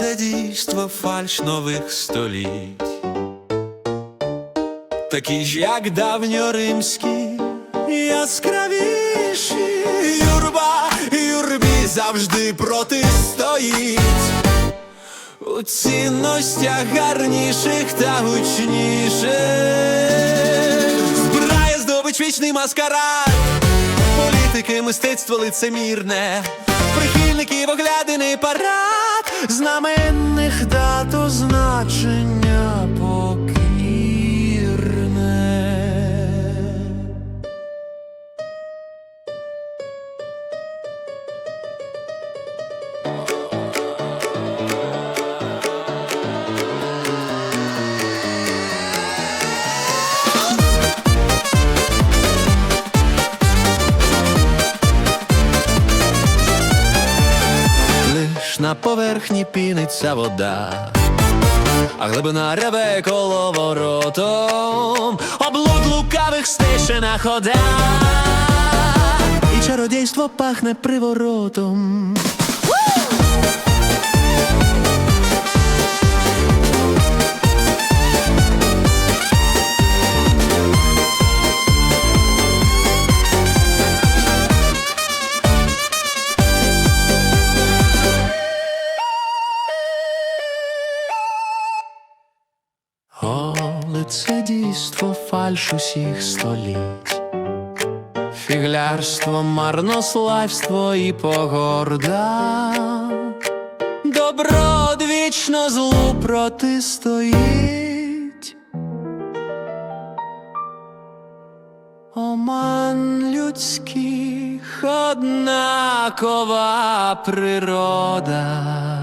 Це дійство фальш нових століть, такі ж, як давньоримські, яскравіші. Юрба, юрбі завжди протистоїть. У цінностях гарніших та гучніших. Збирає здобич вічний маскарад. Політики, мистецтво лицемірне. Прихильників оглядини парад. Знаменних дат означення на поверхні піниться вода, а глибина реве коловоротом, облуд лукавих стишена хода, і чародійство пахне приворотом. Лице дійство фальш усіх століть, фіглярство, марнославство і погорда, добро одвічно злу протистоїть. Оман людських однакова природа.